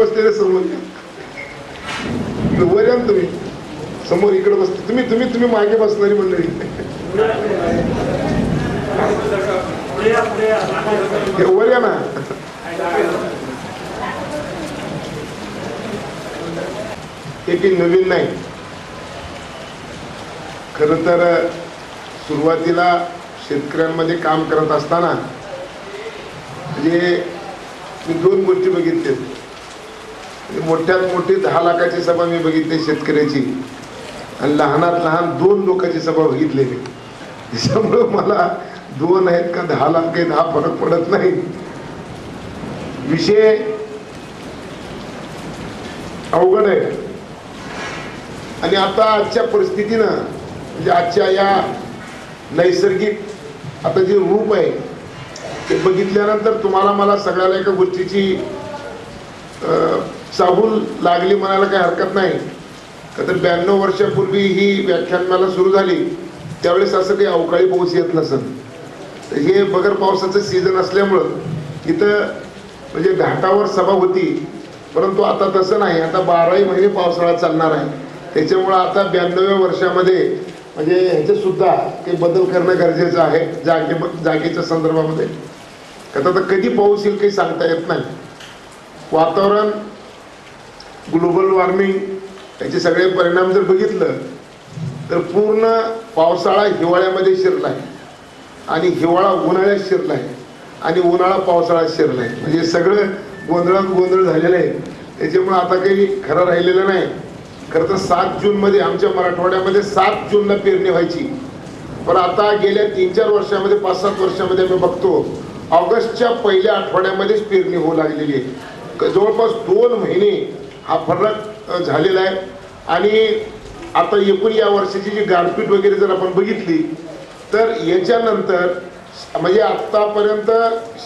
बसलेले समोर. वर या ना तुम्ही. समोर इकडे बसते तुम्ही तुम्ही तुम्ही मागे बसणारी मंडळी. वर या ना. हे काही नवीन नाही. खर तर सुरुवातीला शेतकऱ्यांमध्ये काम करत असताना म्हणजे मी दोन गोष्टी बघितल्या मोठ्यात मोठी दहा लाखाची सभा मी बघितली शेतकऱ्याची. आणि लहानात लहान दोन लोकांची सभा बघितली मी. त्याच्यामुळं मला दोन आहेत का दहा लाख काही दहा फरक पडत नाही. विषय अवघड आहे. आणि आता आजच्या परिस्थितीनं म्हणजे आजच्या या नैसर्गिक आता जे रूप आहे ते बघितल्यानंतर तुम्हाला मला सगळ्याला एका गोष्टीची अं, लागली म्हणायला काही हरकत नाही. तर ब्याण्णव वर्षापूर्वी ही व्याख्यानमाला सुरू झाली. त्यावेळेस असं काही अवकाळी पाऊस येत नसत तर हे बगर पावसाचं सीझन असल्यामुळं इथं म्हणजे घाटावर सभा होती. परंतु आता तसं नाही. आता बाराही महिने पावसाळा चालणार आहे. त्याच्यामुळं आता ब्याण्णव्या वर्षामध्ये म्हणजे ह्याच्यासुद्धा काही बदल करणं गरजेचं आहे जागे जागेच्या संदर्भामध्ये. का तर आता कधी पाऊस येईल काही सांगता येत नाही. वातावरण ग्लोबल वॉर्मिंग याचे सगळे परिणाम जर बघितलं तर पूर्ण पावसाळा हिवाळ्यामध्ये शिरला आहे. आणि हिवाळा उन्हाळ्यात शिरला आहे. आणि उन्हाळा पावसाळ्यात शिरला आहे. म्हणजे सगळं गोंधळात गोंधळ झालेलं आहे. त्याच्यामुळे आता काही खरं राहिलेलं नाही. खरं तर सात जूनमध्ये आमच्या मराठवाड्यामध्ये सात जूनला पेरणी व्हायची. पण आता गेल्या तीन चार वर्षामध्ये पाच सात वर्षामध्ये आम्ही बघतो ऑगस्टच्या पहिल्या आठवड्यामध्येच पेरणी होऊ लागलेली आहे. जवळपास दोन महिने हा फरक झालेला आहे. आणि आता एकूण या वर्षाची जी गारपीट वगैरे जर आपण बघितली तर याच्यानंतर म्हणजे आत्तापर्यंत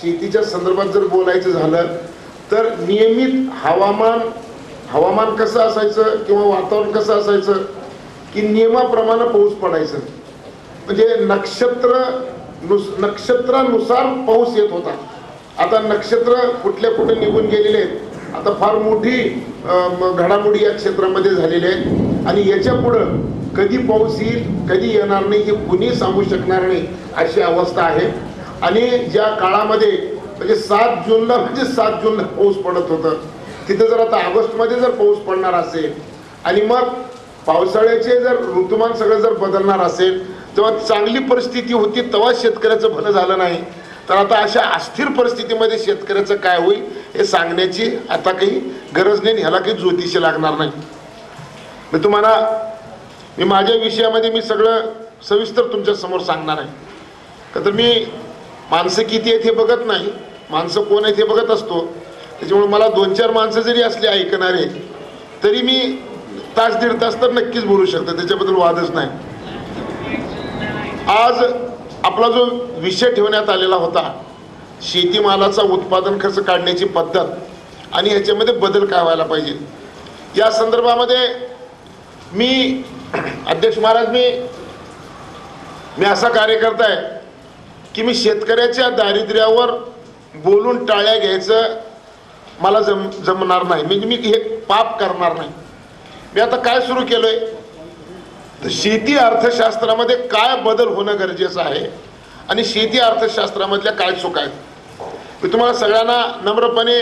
शेतीच्या संदर्भात जर बोलायचं झालं तर नियमित हवामान हवामान कसं असायचं किंवा वातावरण कसं असायचं की नियमाप्रमाणे पाऊस पडायचं. म्हणजे नक्षत्र नुस नक्षत्रानुसार पाऊस येत होता. आता नक्षत्र कुठल्या कुठे निघून गेलेले आहेत आता फार मोठी घडामोडी या क्षेत्रामध्ये झालेली आहेत आणि याच्या पुढं कधी पाऊस येईल कधी येणार नाही हे कुणी सांगू शकणार नाही अशी अवस्था आहे. आणि ज्या काळामध्ये म्हणजे सात जूनला म्हणजे सात जूनला पाऊस पडत होतं. तिथं जर आता ऑगस्टमध्ये जर पाऊस पडणार असेल आणि मग पावसाळ्याचे जर ऋतुमान सगळं जर बदलणार असेल तेव्हा चांगली परिस्थिती होती तेव्हा शेतकऱ्याचं भलं झालं नाही. तर आता अशा अस्थिर परिस्थितीमध्ये शेतकऱ्याचं काय होईल? हे सांगण्याची आता काही गरज नाही ह्याला काही ज्योतिषी लागणार नाही. मी तुम्हाला मी माझ्या विषयामध्ये मी सगळं सविस्तर तुमच्यासमोर सांगणार आहे. का तर मी माणसं किती आहेत हे बघत नाही माणसं कोण आहेत हे बघत असतो. त्याच्यामुळे मला दोन चार माणसं जरी असली ऐकणारे तरी मी तास दीड तास तर नक्कीच बोलू शकतो त्याच्याबद्दल वादच नाही. आज आपला जो विषय ठेवण्यात आलेला होता शेतीमालाचा उत्पादन खर्च काढण्याची पद्धत आणि ह्याच्यामध्ये बदल काय व्हायला पाहिजे? या संदर्भामध्ये मी अध्यक्ष महाराज मी मी असा कार्यकर्ता आहे की मी शेतकऱ्याच्या दारिद्र्यावर बोलून टाळ्या घ्यायचं मला जम जमणार नाही. म्हणजे मी हे पाप करणार नाही. मी आता काय सुरू केलंय? तर शेती अर्थशास्त्रामध्ये काय बदल होणं गरजेचं आहे? आणि शेती अर्थशास्त्रामधल्या काय चुका आहेत? मी तुम्हाला सगळ्यांना नम्रपणे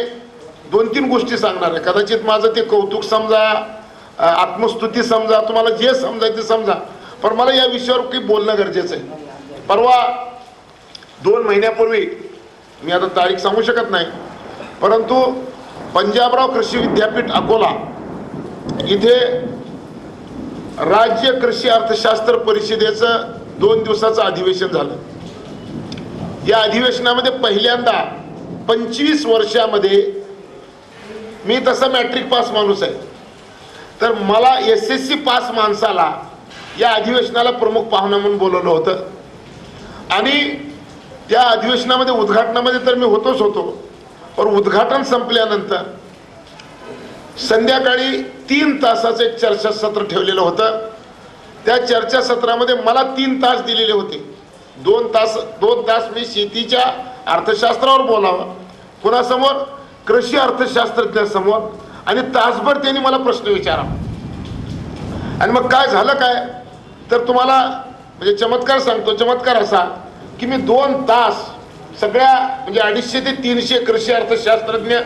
दोन तीन गोष्टी सांगणार आहे. कदाचित माझं ते कौतुक समजा आत्मस्तुती समजा तुम्हाला जे समजायचं समजा. पण मला या विषयावर काही बोलणं गरजेचं आहे. परवा दोन महिन्यापूर्वी मी आता तारीख सांगू शकत नाही परंतु पंजाबराव कृषी विद्यापीठ अकोला इथे राज्य कृषी अर्थशास्त्र परिषदेचं दोन दिवसाचं अधिवेशन झालं. या अधिवेशनामध्ये पहिल्यांदा पंचवीस वर्षामध्ये मी तसा मॅट्रिक पास माणूस आहे. तर मला एस एस सी पास माणसाला या अधिवेशनाला प्रमुख पाहुणा म्हणून बोलवलं होतं. आणि त्या अधिवेशनामध्ये उद्घाटनामध्ये तर मी होतोच होतो. पण उद्घाटन संपल्यानंतर संध्याकाळी तीन तासाचं एक चर्चासत्र ठेवलेलं होतं. त्या चर्चासत्रामध्ये मला तीन तास दिलेले होते. दोन तास दोन तास मी शेतीच्या अर्थशास्त्रावर बोलावं. कुणासमोर? कृषी अर्थशास्त्रज्ञासमोर. आणि तासभर त्यांनी मला प्रश्न विचारा आणि मग काय झालं काय? तर तुम्हाला म्हणजे चमत्कार सांगतो. चमत्कार असा की मी दोन तास सगळ्या म्हणजे अडीचशे ते तीनशे कृषी अर्थशास्त्रज्ञ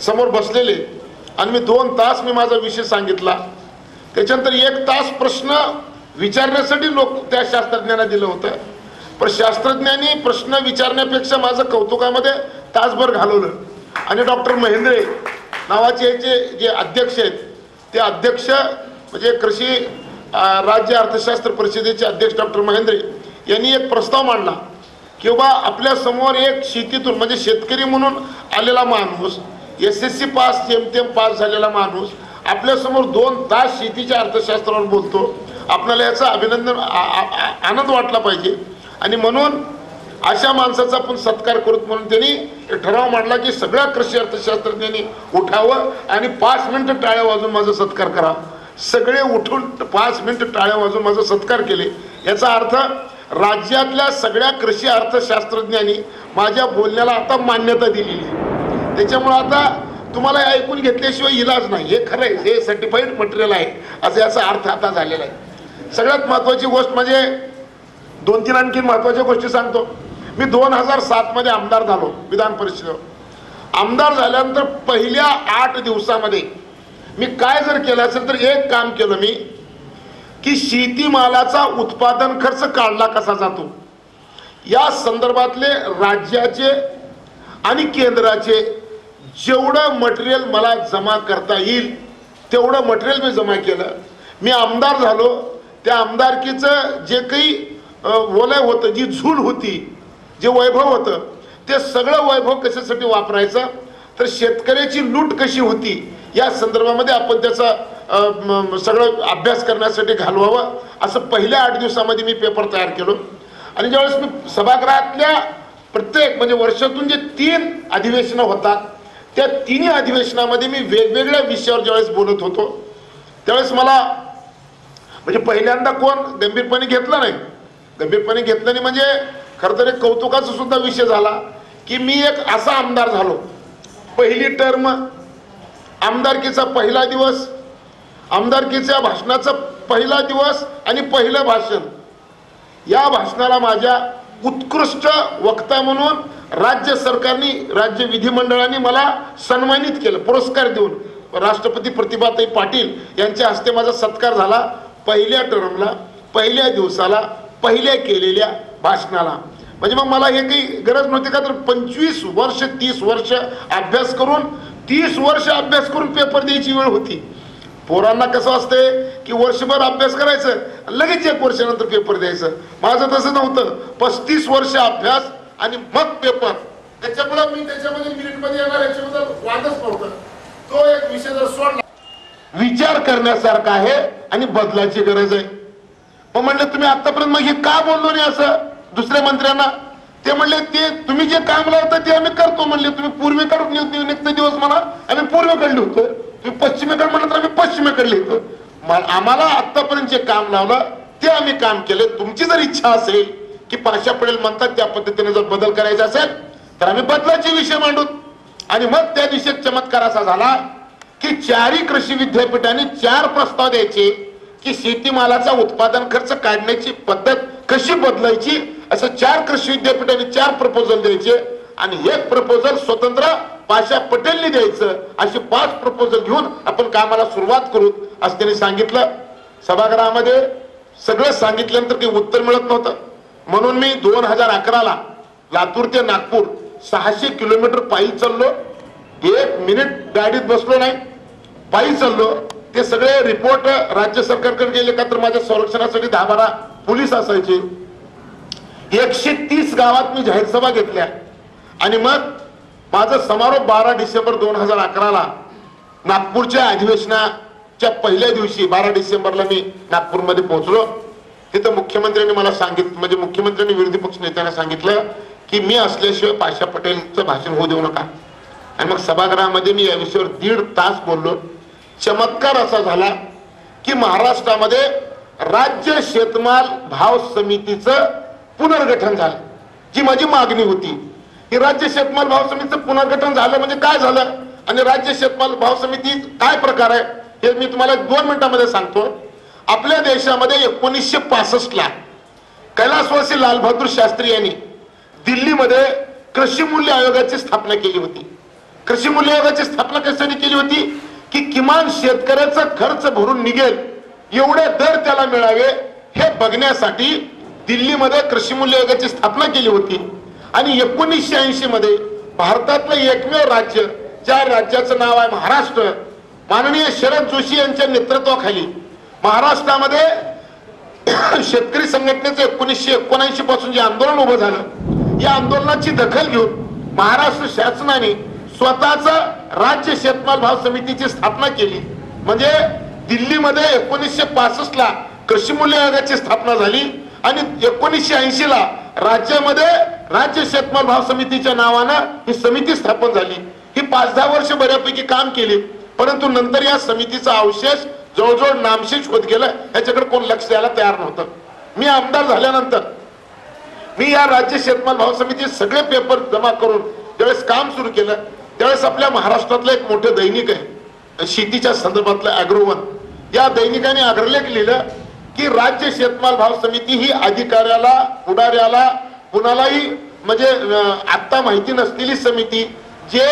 समोर बसलेले. आणि मी दोन तास मी माझा विषय सांगितला. त्याच्यानंतर एक तास प्रश्न विचारण्यासाठी लोक त्या शास्त्रज्ञांना दिलं होतं. पण शास्त्रज्ञांनी प्रश्न विचारण्यापेक्षा माझं कौतुकामध्ये तासभर घालवलं. आणि डॉक्टर महेंद्रे नावाचे जे जे अध्यक्ष आहेत ते अध्यक्ष म्हणजे कृषी राज्य अर्थशास्त्र परिषदेचे अध्यक्ष डॉक्टर महेंद्रे यांनी एक प्रस्ताव मांडला किंवा आपल्यासमोर आपल्यासमोर एक शेतीतून म्हणजे शेतकरी म्हणून आलेला माणूस एस एस सी पास जेमतेम पास झालेला माणूस आपल्यासमोर दोन तास शेतीच्या अर्थशास्त्रावर बोलतो. आपल्याला याचं अभिनंदन आ- आनंद वाटला पाहिजे. आणि म्हणून अशा माणसाचा आपण सत्कार करत म्हणून त्यांनी ठराव मांडला की सगळ्या कृषी अर्थशास्त्रज्ञांनी उठावं आणि पाच मिनिटं टाळ्या वाजून माझा सत्कार करा. सगळे उठून पाच मिनिटं टाळ्या वाजून माझा सत्कार केले. याचा अर्थ राज्यातल्या सगळ्या कृषी अर्थशास्त्रज्ञांनी माझ्या बोलण्याला आता मान्यता दिलेली आहे. त्याच्यामुळं आता तुम्हाला हे ऐकून घेतल्याशिवाय इलाज नाही. हे खरं आहे. हे सर्टिफाईड मटेरियल आहे. असं याचा अर्थ आता झालेला आहे. सगळ्यात महत्त्वाची गोष्ट म्हणजे दोन तीन आणखी महत्त्वाच्या गोष्टी सांगतो. मी दोन हजार सात मध्ये आमदार झालो विधान परिषदेवर. आमदार झाल्यानंतर पहिल्या आठ दिवसामध्ये मी काय जर केलं असेल तर एक काम केलं मी की शेतीमालाचा उत्पादन खर्च काढला कसा जातो? या संदर्भातले राज्याचे आणि केंद्राचे जेवढं मटेरियल मला जमा करता येईल तेवढं मटेरियल मी जमा केलं. मी आमदार झालो त्या आमदारकीचं जे काही वलय होतं जी झूल होती जे वैभव होतं ते सगळं वैभव कशासाठी वापरायचं? तर शेतकऱ्याची लूट कशी होती या संदर्भामध्ये आपण त्याचा सगळं अभ्यास करण्यासाठी घालवावं असं पहिल्या आठ दिवसामध्ये मी पेपर तयार केलो. आणि ज्यावेळेस मी सभागृहातल्या प्रत्येक म्हणजे वर्षातून जे तीन अधिवेशनं होतात त्या तिन्ही अधिवेशनामध्ये मी वेगवेगळ्या विषयावर ज्यावेळेस बोलत होतो त्यावेळेस मला म्हणजे पहिल्यांदा कोण गंभीरपणे घेतलं नाही. गंभीरपणे घेतलं नाही म्हणजे खरं तर एक कौतुकाचा सुद्धा विषय झाला की मी एक असा आमदार झालो. पहिली टर्म आमदारकीचा पहिला दिवस आमदारकीच्या भाषणाचा पहिला दिवस आणि पहिलं भाषण. या भाषणाला माझ्या उत्कृष्ट वक्ता म्हणून राज्य सरकारने राज्य विधिमंडळाने मला सन्मानित केलं पुरस्कार देऊन. राष्ट्रपती प्रतिभाताई पाटील यांच्या हस्ते माझा सत्कार झाला. पहिल्या टर्मला पहिल्या दिवसाला पहिल्या केलेल्या भाषणाला. म्हणजे मग मला हे काही गरज नव्हती का? तर पंचवीस वर्ष तीस वर्ष अभ्यास करून तीस वर्ष अभ्यास करून पेपर द्यायची वेळ होती. पोरांना कसं असतंय की वर्षभर अभ्यास करायचं लगेच एक वर्षानंतर पेपर द्यायचं. माझं तसं नव्हतं. पस्तीस वर्ष अभ्यास आणि मग पेपर. त्याच्यामुळे मी त्याच्यामध्ये मिनिटमध्ये येणार याच्याबद्दल वादच नव्हतं. तो एक विषय जर सोडला. विचार करण्यासारखा आहे आणि बदलाची गरज आहे. मग म्हणलं तुम्ही आतापर्यंत मग हे का बोललो नाही असं? दुसऱ्या मंत्र्यांना ते म्हणले ते तुम्ही जे काम लावता ते आम्ही करतो. म्हणले तुम्ही पूर्वेकडून निघते दिवस म्हणा आम्ही पूर्वेकडे होतो. तुम्ही पश्चिमेकडे म्हणलं तर आम्ही पश्चिमेकडे लिहितो. आम्हाला आतापर्यंत जे काम लावलं ते आम्ही काम केले. तुमची जर इच्छा असेल की पाशा पडेल म्हणतात त्या पद्धतीने जर बदल करायचा असेल तर आम्ही बदलाचे विषय मांडू. आणि मग त्या दिवशी चमत्कार असा झाला की चारही कृषी विद्यापीठाने चार प्रस्ताव द्यायचे. की शेतीमालाचा उत्पादन खर्च काढण्याची पद्धत कशी बदलायची? असं चार कृषी विद्यापीठांनी चार प्रपोजल द्यायचे आणि एक प्रपोजल स्वतंत्र पाशा पटेलनी द्यायचं. अशी पाच प्रपोजल घेऊन आपण कामाला सुरुवात करू असं त्यांनी सांगितलं. सभागृहामध्ये सगळं सांगितल्यानंतर काही उत्तर मिळत नव्हतं. म्हणून मी दोन हजार अकराला लातूर ते नागपूर सहाशे किलोमीटर पायी चाललो. एक मिनिट गाडीत बसलो नाही. पायी चाललो. ते सगळे रिपोर्ट राज्य सरकारकडे गेले का तर माझ्या संरक्षणासाठी दहा बारा पोलीस असायचे. एकशे तीस गावात मी जाहीर सभा घेतल्या. आणि मग माझा समारोप बारा डिसेंबर दोन हजार अकराला नागपूरच्या अधिवेशनाच्या पहिल्या दिवशी बारा डिसेंबरला मी नागपूरमध्ये पोहोचलो. तिथं मुख्यमंत्र्यांनी मला सांगितलं म्हणजे मुख्यमंत्र्यांनी विरोधी पक्ष नेत्यांना सांगितलं की मी असल्याशिवाय पाशा पटेलचं भाषण होऊ देऊ नका. आणि मग सभागृहामध्ये मी या विषयावर दीड तास बोललो. चमत्कार असा झाला की महाराष्ट्रामध्ये राज्य शेतमाल भाव समितीचं पुनर्गठन झालं. जी माझी मागणी होती की राज्य शेतमाल भाव समितीचं पुनर्गठन झालं म्हणजे काय झालं? आणि राज्य शेतमाल भाव समिती काय प्रकार आहे? हे मी तुम्हाला दोन मिनिटांमध्ये सांगतो. आपल्या देशामध्ये एकोणीसशे पासष्टला कैलासवासी लालबहादूर शास्त्री यांनी दिल्लीमध्ये कृषी मूल्य आयोगाची स्थापना केली होती. कृषी मूल्य आयोगाची स्थापना कशासाठी केली होती? की किमान शेतकऱ्याचा खर्च भरून निघेल एवढे दर त्याला मिळावे हे बघण्यासाठी दिल्लीमध्ये कृषी मूल्य आयोगाची स्थापना केली होती. आणि एकोणीसशे ऐंशी मध्ये भारतातलं एकमेव राज्य ज्या राज्याचं नाव आहे महाराष्ट्र माननीय शरद जोशी यांच्या नेतृत्वाखाली महाराष्ट्रामध्ये शेतकरी संघटनेचं एकोणीसशे एकोणऐंशी पासून जे आंदोलन उभं झालं या आंदोलनाची दखल घेऊन महाराष्ट्र शासनाने स्वतःच राज्य शेतमाल भाव समितीची स्थापना केली. म्हणजे दिल्लीमध्ये एकोणीसशे पासष्ट ला कृषी मूल्य आयोगाची स्थापना झाली आणि एकोणीसशे ऐंशी ला राज्यामध्ये राज्य शेतमाल भाव समितीच्या नावानं ही समिती स्थापन झाली. ही पाच दहा वर्ष बऱ्यापैकी काम केली. परंतु नंतर या समितीचा अवशेष जवळजवळ नामशेष होत गेला. याच्याकडे कोण लक्ष द्यायला तयार नव्हतं. मी आमदार झाल्यानंतर मी या राज्य शेतमाल भाव समितीत सगळे पेपर जमा करून ज्यावेळेस काम सुरू केलं त्यावेळेस आपल्या महाराष्ट्रातलं एक मोठं दैनिक आहे. शेतीच्या संदर्भातलं अॅग्रोवन. या दैनिकाने अग्रलेख लिहिलं की राज्य शेतमाल भाव समिती ही अधिकाऱ्याला पुढाऱ्याला कुणालाही म्हणजे आत्ता माहिती नसलेली समिती जे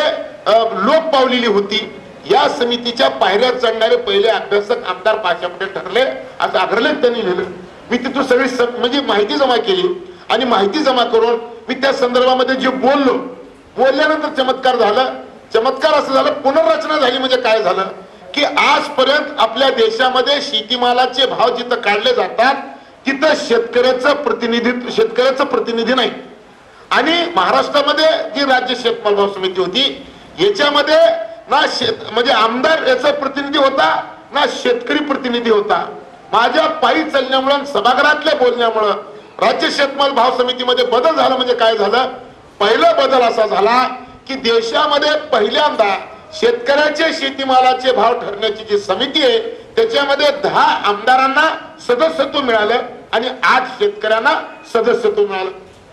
लोप पावलेली होती या समितीच्या पायऱ्यात चढणारे पहिले अभ्यासक आमदार पाशा पटेल ठरले. असं अग्रलेख त्यांनी लिहिलं. मी तिथून सगळी स- म्हणजे माहिती जमा केली आणि माहिती जमा करून मी त्या संदर्भामध्ये जे बोललो बोलल्यानंतर चमत्कार झाला. चमत्कार असं झालं पुनर्रचना झाली म्हणजे काय झालं? की आजपर्यंत आपल्या देशामध्ये शेतीमालाचे भाव जिथं काढले जातात तिथं शेतकऱ्याचं प्रतिनिधित्व शेतकऱ्याचं प्रतिनिधी नाही. आणि महाराष्ट्रामध्ये जी राज्य शेतमाल भाव समिती होती याच्यामध्ये ना शेत म्हणजे आमदार याचा प्रतिनिधी होता ना शेतकरी प्रतिनिधी होता. माझ्या पायी चालण्यामुळं सभागृहातल्या बोलण्यामुळं राज्य शेतमाल भाव समितीमध्ये बदल झाला म्हणजे काय झालं? पहिला बदल असा झाला की देशामध्ये पहिल्यांदा शेतकऱ्याचे शेतीमालाचे भाव ठरण्याची जी समिती आहे त्याच्यामध्ये दहा आमदारांना सदस्यत्व मिळालं आणि आठ शेतकऱ्यांना सदस्यत्व मिळालं.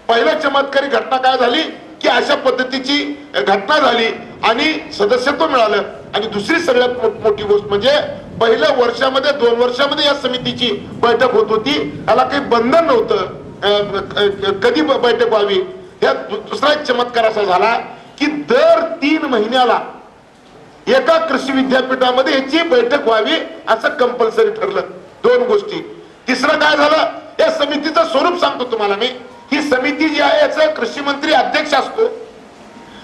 पहिल्या चमत्कारी घटना काय झाली की अशा पद्धतीची घटना झाली आणि सदस्यत्व मिळालं. आणि दुसरी सगळ्यात मोठ मोठी गोष्ट म्हणजे पहिल्या वर्षामध्ये दोन वर्षामध्ये या समितीची बैठक होत होती. त्याला काही बंधन नव्हतं. अं, कधी बैठक व्हावी? या दु- दुसरा एक चमत्कार असा झाला की दर तीन महिन्याला एका कृषी विद्यापीठामध्ये याची बैठक व्हावी असं कंपल्सरी ठरलं. दोन गोष्टी. तिसरं काय झालं? या समितीचं स्वरूप सांगतो तुम्हाला मी. ही समिती जी आहे याचं कृषी मंत्री अध्यक्ष असतो.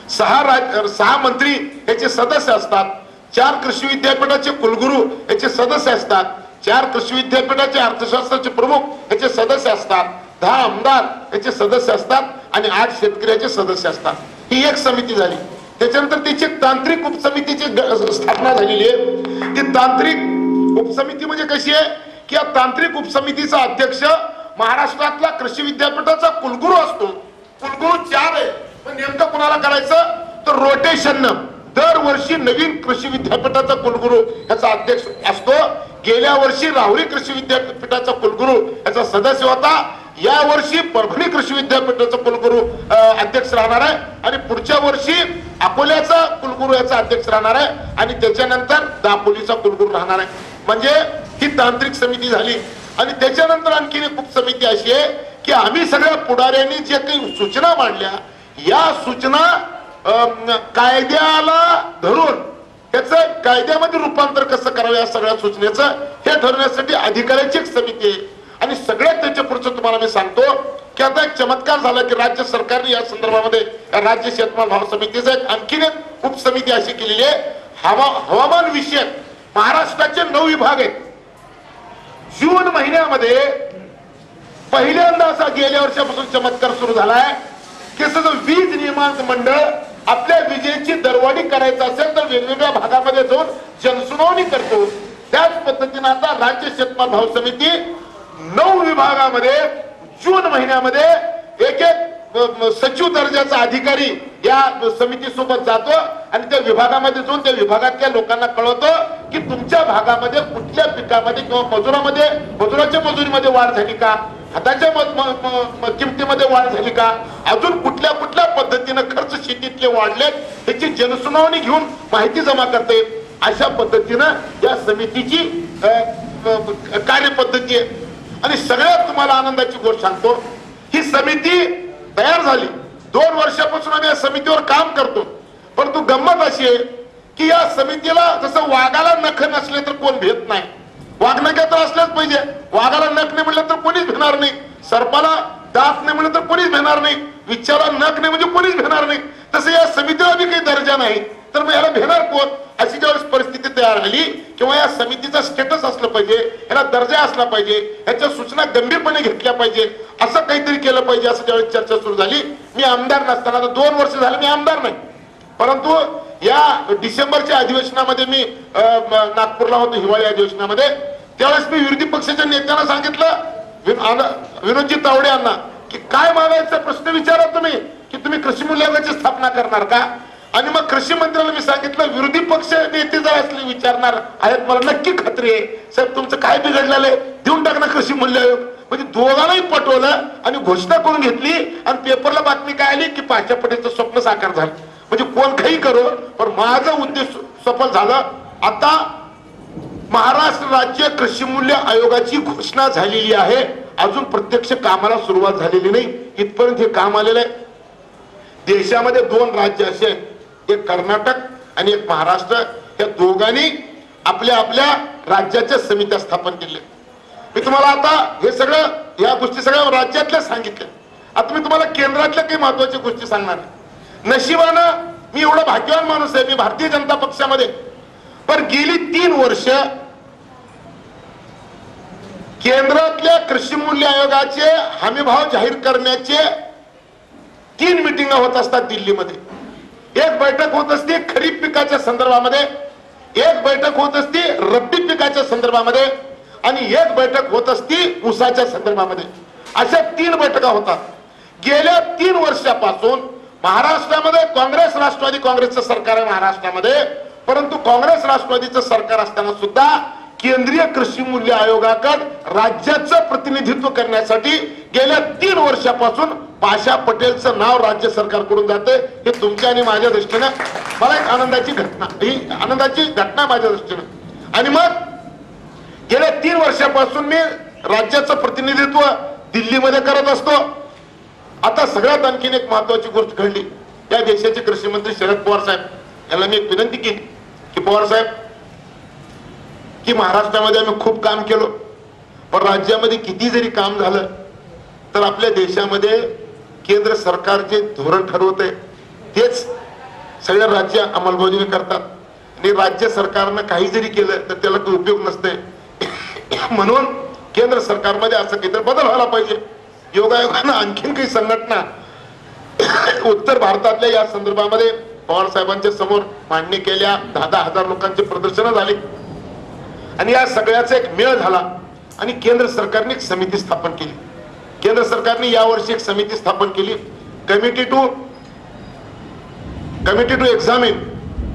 सहा राज सहा मंत्री याचे सदस्य असतात. चार कृषी विद्यापीठाचे कुलगुरू याचे सदस्य असतात. चार कृषी विद्यापीठाचे अर्थशास्त्राचे प्रमुख याचे सदस्य असतात. दहा आमदार याचे सदस्य असतात. आणि आठ शेतकऱ्याचे सदस्य असतात. ही एक समिती झाली. त्याच्यानंतर तिची तांत्रिक उपसमितीची स्थापना झालेली आहे. ती तांत्रिक उपसमिती म्हणजे कशी आहे? की या तांत्रिक उपसमितीचा अध्यक्ष महाराष्ट्रातला कृषी विद्यापीठाचा कुलगुरू असतो. कुलगुरू चार आहे. पण नेमकं कुणाला करायचं? तर रोटेशन दरवर्षी नवीन कृषी विद्यापीठाचा कुलगुरू याचा अध्यक्ष असतो. गेल्या वर्षी राहुरी कृषी विद्यापीठाचा कुलगुरू याचा सदस्य होता. या वर्षी परभणी कृषी विद्यापीठाचा कुलगुरू अध्यक्ष राहणार आहे. आणि पुढच्या वर्षी अकोल्याचा कुलगुरू याचा अध्यक्ष राहणार आहे. आणि त्याच्यानंतर दापोलीचा कुलगुरू राहणार आहे. म्हणजे ही तांत्रिक समिती झाली. आणि त्याच्यानंतर आणखी एक समिती अशी आहे की आम्ही सगळ्या पुढाऱ्यांनी जे काही सूचना मांडल्या या सूचना कायद्याला धरून त्याचं कायद्यामध्ये रूपांतर कसं करावं या सगळ्या सूचनेचं हे ठरवण्यासाठी अधिकाऱ्याची एक समिती आहे. आणि सगळ्यात त्याच्या पुढचं तुम्हाला मी सांगतो की आता एक चमत्कार झाला की राज्य सरकारने या संदर्भामध्ये राज्य शेतमाल भाव समितीचं एक आणखीन एक उपसमिती अशी केलेली आहे. हवा हवामान विषयक महाराष्ट्राचे नऊ विभाग आहेत. जून महिन्यामध्ये पहिल्यांदा असा गेल्या वर्षापासून चमत्कार सुरू झालाय की सगळं वीज निर्माण मंडळ आपल्या विजेची दरवाढी करायचं असेल तर वेगवेगळ्या भागामध्ये जाऊन जनसुनावणी करतो. त्याच पद्धतीने आता राज्य शेतमाल भाव समिती नऊ विभागामध्ये जून महिन्यामध्ये एक एक सचिव दर्जाचा अधिकारी या समितीसोबत जातो आणि त्या विभागामध्ये जाऊन त्या विभागातल्या लोकांना कळवतो की तुमच्या भागामध्ये कुठल्या पिकामध्ये किंवा मजुरामध्ये मजुराच्या मजुरीमध्ये वाढ झाली का? हाताच्या किमतीमध्ये वाढ झाली का? अजून कुठल्या कुठल्या पद्धतीनं खर्च शेतीतले वाढलेत त्याची जनसुनावणी घेऊन माहिती जमा करते अशा पद्धतीनं या समितीची कार्यपद्धती आहे. आणि सगळ्यात तुम्हाला आनंदाची गोष्ट सांगतो ही समिती तयार झाली. दोन वर्षापासून आम्ही या समितीवर काम करतो. परंतु गंमत अशी आहे की या समितीला जसं वाघाला नख नसले तर कोण भेट नाही. वाघ नख्या तर असल्याच पाहिजे. वाघाला नख नाही म्हणलं तर कोणीच भेणार नाही. सर्पाला दात नाही म्हणलं तर कोणीच भेणार नाही. विचाराला नख नाही म्हणजे कोणीच भेणार नाही. तसं या समितीला बी काही दर्जा नाही. तर मग याला भेणार कोण? अशी ज्यावेळेस परिस्थिती तयार झाली किंवा या समितीचा स्टेटस असलं पाहिजे याला दर्जा असला पाहिजे ह्याच्या सूचना गंभीरपणे घेतल्या पाहिजे असं काहीतरी केलं पाहिजे असं ज्यावेळेस चर्चा सुरू झाली. मी आमदार नसताना आता दोन वर्ष झालं मी आमदार नाही. परंतु या डिसेंबरच्या अधिवेशनामध्ये मी नागपूरला होतो हिवाळी अधिवेशनामध्ये. त्यावेळेस मी विरोधी पक्षाच्या नेत्यांना सांगितलं विनोदजी तावडे यांना की काय मागायचा प्रश्न विचारा तुम्ही की तुम्ही कृषी मूल्य स्थापना करणार का? आणि मग कृषी मंत्र्याला मी सांगितलं विरोधी पक्ष नेते जर असले विचारणार आहेत मला नक्की खात्री आहे. साहेब तुमचं काय बिघडलेलं आहे? देऊन टाक ना कृषी मूल्य आयोग. म्हणजे दोघांनाही पटवलं आणि घोषणा करून घेतली आणि पेपरला बातमी काय आली? की पाचशा पटेलचं स्वप्न साकार झालं. म्हणजे कोण काही करो पण माझं उद्देश सफल झालं. आता महाराष्ट्र राज्य कृषी मूल्य आयोगाची घोषणा झालेली आहे. अजून प्रत्यक्ष कामाला सुरुवात झालेली नाही. इथपर्यंत हे काम आलेलं आहे. देशामध्ये दोन राज्य असे आहेत. एक कर्नाटक आणि एक महाराष्ट्र या दोघांनी आपल्या आपल्या राज्याच्या समित्या स्थापन केल्या. मी तुम्हाला आता हे सगळं या गोष्टी सगळ्या राज्यातल्या सांगितल्या. आता मी तुम्हाला केंद्रातल्या काही महत्त्वाच्या गोष्टी सांगणार नशिबानं मी एवढा भाग्यवान माणूस आहे मी भारतीय जनता पक्षामध्ये. पण गेली तीन वर्ष केंद्रातल्या कृषी मूल्य आयोगाचे हमीभाव जाहीर करण्याचे तीन मिटिंग होत असतात दिल्लीमध्ये. एक बैठक होत असते खरीप पिकाच्या संदर्भामध्ये एक बैठक होत असते रब्बी पिकाच्या संदर्भामध्ये आणि एक बैठक होत असती ऊसाच्या संदर्भामध्ये. अशा तीन बैठका होतात. गेल्या तीन वर्षापासून महाराष्ट्रामध्ये काँग्रेस राष्ट्रवादी काँग्रेसचं सरकार आहे महाराष्ट्रामध्ये परंतु काँग्रेस राष्ट्रवादीचं सरकार असताना सुद्धा केंद्रीय कृषी मूल्य आयोगाकडे राज्याचं प्रतिनिधित्व करण्यासाठी गेल्या तीन वर्षापासून पाशा पटेलचं नाव राज्य सरकारकडून जाते. हे तुमच्या आणि माझ्या दृष्टीनं मला एक आनंदाची घटना ही आनंदाची घटना माझ्या दृष्टीनं. आणि मग गेल्या तीन वर्षापासून मी राज्याचं प्रतिनिधित्व दिल्लीमध्ये करत असतो. आता सगळ्यात आणखीन एक महत्वाची गोष्ट घडली. या देशाचे कृषी मंत्री शरद पवार साहेब यांना मी एक विनंती केली की पवार साहेब की महाराष्ट्रामध्ये आम्ही खूप काम केलो. पण राज्यामध्ये किती जरी काम झालं तर आपल्या देशामध्ये केंद्र सरकार जे धोरण ठरवते तेच सगळ्या राज्य अंमलबजावणी करतात. आणि राज्य सरकारनं काही जरी केलं तर त्याला काही उपयोग नसते म्हणून केंद्र सरकारमध्ये असं काहीतरी बदल व्हायला पाहिजे. योगायोगानं आणखीन काही संघटना उत्तर भारतातल्या या संदर्भामध्ये पवार साहेबांच्या समोर मांडणी केल्या. दहा दहा हजार लोकांचे प्रदर्शन झाले. आणि या सगळ्याचा एक मेळ झाला. आणि केंद्र सरकारने एक समिती स्थापन केली. केंद्र सरकारने यावर्षी एक समिती स्थापन केली. Committee to committee to examine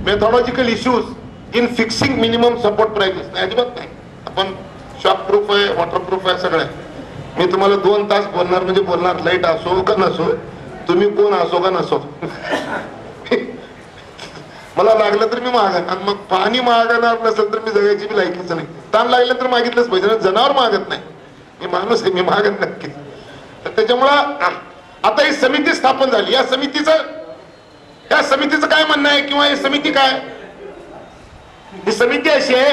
methodological issues in fixing minimum support prices अजिबात नाही. आपण शॉक प्रूफ आहे वॉटरप्रूफ आहे सगळं. आहे मी तुम्हाला दोन तास बोलणार म्हणजे बोलणार लाइट असो का नसो तुम्ही कोण असो का नसो. मला लागलं तर मी मागन आणि मग पाणी मागणार नसेल तर मी जगायची मी लायकीच नाही. ताण लागलं तर मागितलंच पाहिजे जनावर मागत नाही. मी माणूस आहे मी मागत नक्की तर त्याच्यामुळं आता ही समिती स्थापन झाली. या समितीचं या समितीचं काय म्हणणं आहे किंवा ही समिती काय? ही समिती अशी आहे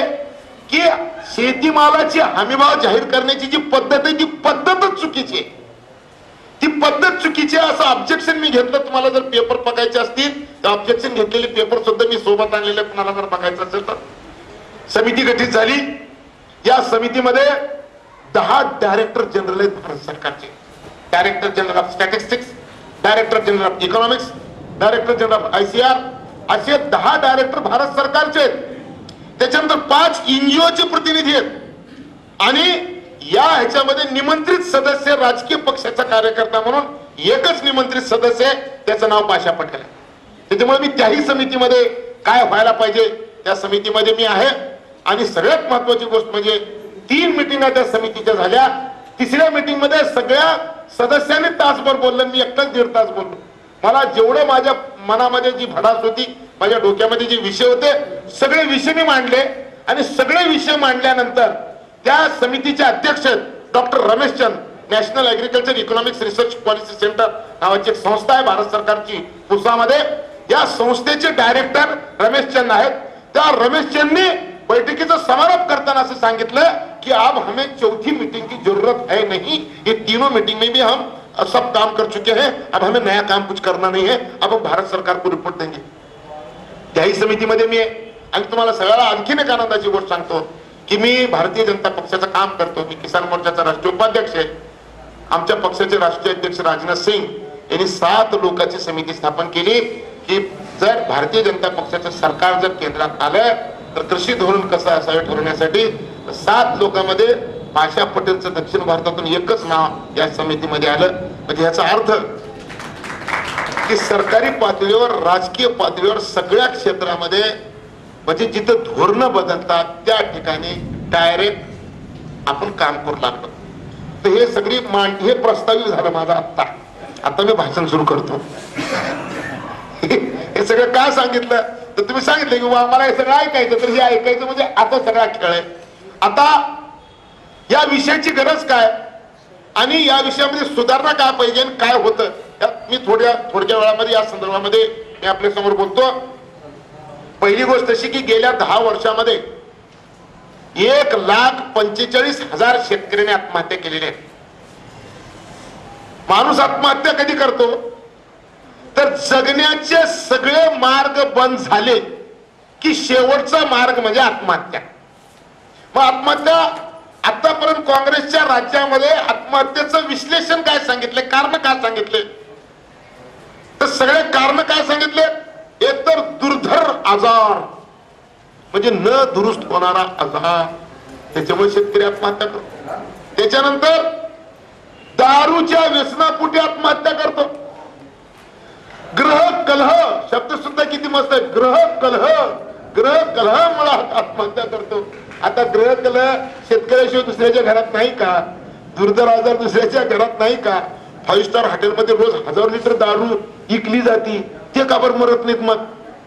की शेतीमालाची हमीभाव जाहीर करण्याची जी पद्धत आहे ती पद्धतच चुकीची आहे. ती पद्धत चुकीची आहे असं ऑब्जेक्शन मी घेतलं. तुम्हाला जर पेपर बघायचे असतील तर ऑब्जेक्शन घेतलेले पेपर सुद्धा मी सोबत आणलेले कुणाला जर बघायचं असेल तर. समिती गठीत झाली. या समितीमध्ये दहा डायरेक्टर जनरल आहेत भारत सरकारचे. Director general of statistics director general of economics director general of ICR असे दहा डायरेक्टर भारत सरकारचे आहेत. त्याच्यानंतर पाच एनजीओचे प्रतिनिधी आहेत. आणि या ह्याच्यामध्ये निमंत्रित सदस्य राजकीय पक्षाचा कार्यकर्ता म्हणून एकच निमंत्रित सदस्य आहे त्याचं नाव पाशा पटेल आहे. त्याच्यामुळे मी त्याही समितीमध्ये काय व्हायला पाहिजे त्या समितीमध्ये मी आहे. आणि सगळ्यात महत्वाची गोष्ट म्हणजे तीन मिटिंगा त्या समितीच्या झाल्या. तिसऱ्या मिटिंगमध्ये सगळ्या सदस्यांनी तासभर बोललं मी एकटाच दीड तास बोललो. मला जेवढं माझ्या मनामध्ये जी भडास होती माझ्या डोक्यामध्ये जे विषय होते सगळे विषय मी मांडले. आणि सगळे विषय मांडल्यानंतर त्या समितीचे अध्यक्ष doctor Ramesh Chand national agriculture economics research policy centre नावाची एक संस्था आहे भारत सरकारची पुसामध्ये. या संस्थेचे डायरेक्टर रमेश चंद आहेत. त्या रमेश चंदनी बैठकीचा समारोप करताना असं सांगितलं कि अब हमें चौथी मीटिंग की जरूरत है नहीं ये तीनों मीटिंग में भी हम सब काम कर चुके हैं। अब हमें नया काम कुछ करना नहीं है। अब भारत सरकार को रिपोर्ट देंगे। त्याही समितीमध्ये मी आहे आणि तुम्हाला सगळ्याला आणखीन एक आनंदाची गोष्ट सांगतो की मी भारतीय जनता पक्षाचं काम करतो. मी किसान मोर्चाचा राष्ट्रीय उपाध्यक्ष आहे. आमच्या पक्षाचे राष्ट्रीय अध्यक्ष राजनाथ सिंग यांनी सात लोकांची समिती स्थापन केली की जर भारतीय जनता पक्षाचं सरकार जर केंद्रात आलं तर कृषी धोरण कसं असावे ठरवण्यासाठी सात लोकांमध्ये पाशा पटेलचं दक्षिण भारतातून एकच नाव या समितीमध्ये आलं. म्हणजे याचा अर्थ की सरकारी पातळीवर राजकीय पातळीवर सगळ्या क्षेत्रामध्ये म्हणजे जिथं धोरणं बदलतात त्या ठिकाणी डायरेक्ट आपण काम करू लागलो. तर हे सगळी मांड हे प्रस्तावित झालं माझं आत्ता. आता मी भाषण सुरू करतो. हे सगळं का सांगितलं? तर तुम्ही सांगितलं की आम्हाला मला हे सगळं ऐकायचं तर हे ऐकायचं म्हणजे आता सगळा खेळ आहे. आता या विषयाची गरज काय? आणि या विषयामध्ये सुधारणा काय पाहिजे आणि काय होतं? मी थोड्या थोडक्या वेळामध्ये या संदर्भामध्ये मी आपल्यासमोर बोलतो. पहिली गोष्ट अशी की गेल्या दहा वर्षामध्ये एक लाख पंचेचाळीस हजार शेतकऱ्यांनी आत्महत्या केलेली आहे. माणूस आत्महत्या कधी करतो? तर जगण्याचे सगळे मार्ग बंद झाले की शेवटचा मार्ग म्हणजे आत्महत्या. मग आत्महत्या आतापर्यंत काँग्रेसच्या राज्यामध्ये आत्महत्येचं विश्लेषण काय सांगितले? कारण काय सांगितले? तर सगळे कारण काय सांगितले? एकतर दुर्धर आजार. म्हणजे न दुरुस्त होणारा आजार. त्याच्यामुळे शेतकरी आत्महत्या करतो. त्याच्यानंतर दारूच्या व्यसनापुटी आत्महत्या करतो. ग्रह कलह शब्द सुद्धा किती मस्त आहे. ग्रह कलह ग्रह कलह मला आत्महत्या करतो. आता ग्रह कलह शेतकऱ्याशिवाय दुसऱ्याच्या घरात नाही का? दुर्धर आजार दुसऱ्याच्या घरात नाही का? फाईव्ह स्टार हॉटेलमध्ये रोज हजार लिटर दारू विकली जाती. ते का बरं मरत नाहीत मग?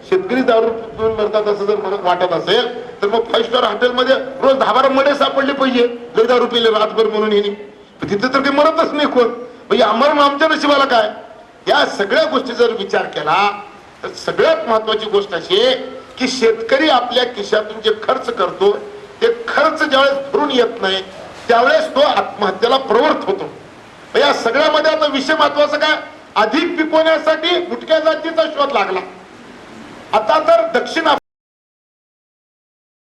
शेतकरी दारू पिऊन मरतात असं जर मला वाटत असेल तर मग फाईव्ह स्टार हॉटेलमध्ये रोज दहा बारा मडे सापडले पाहिजे. लय दारू पिले रातभर म्हणून येणे तिथं तर काही मरतच नाही कोण. म्हणजे आम्हाला आमच्या नशिबाला काय? या सगळ्या गोष्टी जर विचार केला तर सगळ्यात महत्वाची गोष्ट अशी की शेतकरी आपल्या खिशातून जे खर्च करतो ते खर्च ज्यावेळेस भरून येत नाही त्यावेळेस तो आत्महत्येला प्रवृत्त होतो. या सगळ्यामध्ये आता विषय महत्त्वाचा काय? अधिक पिकवण्यासाठी गुटख्या जातीचा शोध लागला. आता तर दक्षिण